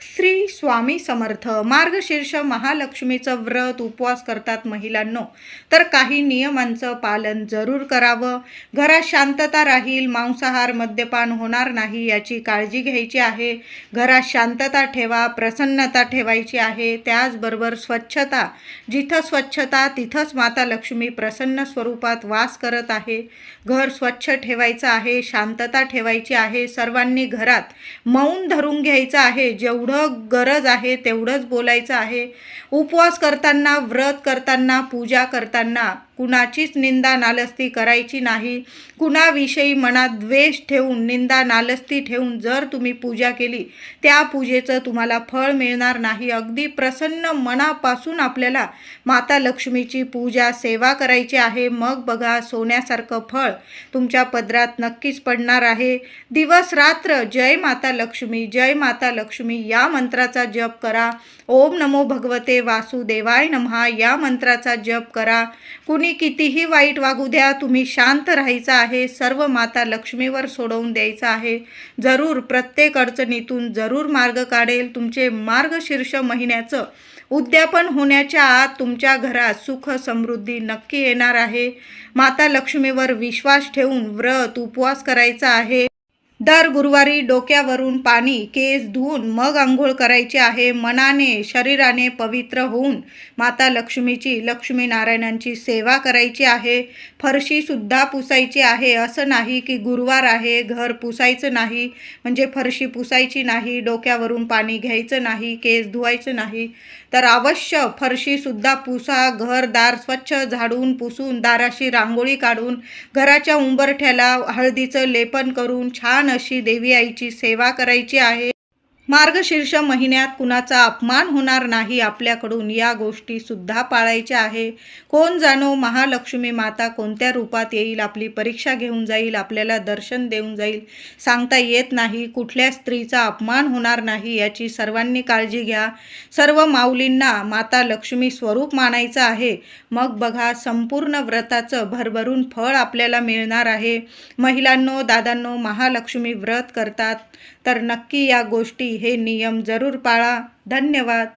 श्री स्वामी समर्थ. मार्गशीर्ष महालक्ष्मीचं व्रत उपवास करतात महिलांनो. तर काही नियमांचं पालन जरूर करावं. घरात शांतता राहील मांसाहार मद्यपान होणार नाही याची काळजी घ्यायची आहे. घरात शांतता ठेवा प्रसन्नता ठेवायची आहे. त्याचबरोबर स्वच्छता. जिथं स्वच्छता तिथंच माता लक्ष्मी प्रसन्न स्वरूपात वास करत आहे. घर स्वच्छ ठेवायचं आहे शांतता ठेवायची आहे. सर्वांनी घरात मौन धरून घ्यायचं आहे. जेवढं गरज आहे तेवढंच बोलायचं आहे. उपवास करताना व्रत करताना पूजा करताना कुणाचीच निंदा नालस्ती करायची नाही. कुणाविषयी मनात द्वेष ठेवून निंदा नालस्ती ठेवून जर तुम्ही पूजा केली त्या पूजेचं तुम्हाला फळ मिळणार नाही. अगदी प्रसन्न मनापासून आपल्याला माता लक्ष्मीची पूजा सेवा करायची आहे. मग बघा सोन्यासारखं फळ तुमच्या पदरात नक्कीच पडणार आहे. दिवस रात्र जय माता लक्ष्मी जय माता लक्ष्मी या मंत्राचा जप करा. ओम नमो भगवते वासुदेवाय नमहा. या मंत्राचा जप करा. कुणी कितीही वाईट वागू द्या तुम्ही शांत राहायचं आहे. सर्व माता लक्ष्मीवर सोडवून द्यायचं आहे. जरूर प्रत्येक अडचणीतून जरूर मार्ग काढेल. तुमचे मार्गशीर्ष महिन्याचं उद्यापन होण्याच्या आत तुमच्या घरात सुख समृद्धी नक्की येणार आहे. माता लक्ष्मीवर विश्वास ठेवून व्रत उपवास करायचा आहे. दर गुरुवारी डोक्यावरून पाणी केस धुवून मग आंघोळ करायची आहे. मनाने शरीराने पवित्र होऊन माता लक्ष्मीची लक्ष्मीनारायणांची सेवा करायची आहे. फरशीसुद्धा पुसायची आहे. असं नाही की गुरुवार आहे घर पुसायचं नाही. म्हणजे फरशी पुसायची नाही डोक्यावरून पाणी घ्यायचं नाही केस धुवायचं नाही. तर अवश्य फरशीसुद्धा पुसा घर दार स्वच्छ झाडून पुसून दाराशी रांगोळी काढून घराच्या उंबरठ्याला हळदीचं लेपन करून छान अशी देवी आईची सेवा करायची आहे. मार्गशीर्ष महिन्यात कुणाचा अपमान होणार नाही आपल्याकडून या गोष्टी सुद्धा पाळायच्या आहे. कोण जाणो महालक्ष्मी माता कोणत्या रूपात येईल आपली परीक्षा घेऊन जाईल आपल्याला दर्शन देऊन जाईल. सांगता येत नाही कुठल्या स्त्रीचा अपमान होणार नाही याची सर्वांनी काळजी घ्या. सर्व माऊलींना माता लक्ष्मी स्वरूप मानायचं आहे. मग बघा संपूर्ण व्रताचं भरभरून फळ आपल्याला मिळणार आहे. महिलांनो दादांनो महालक्ष्मी व्रत करतात. तर नक्की या गोष्टी हे नियम जरूर पाळा. धन्यवाद.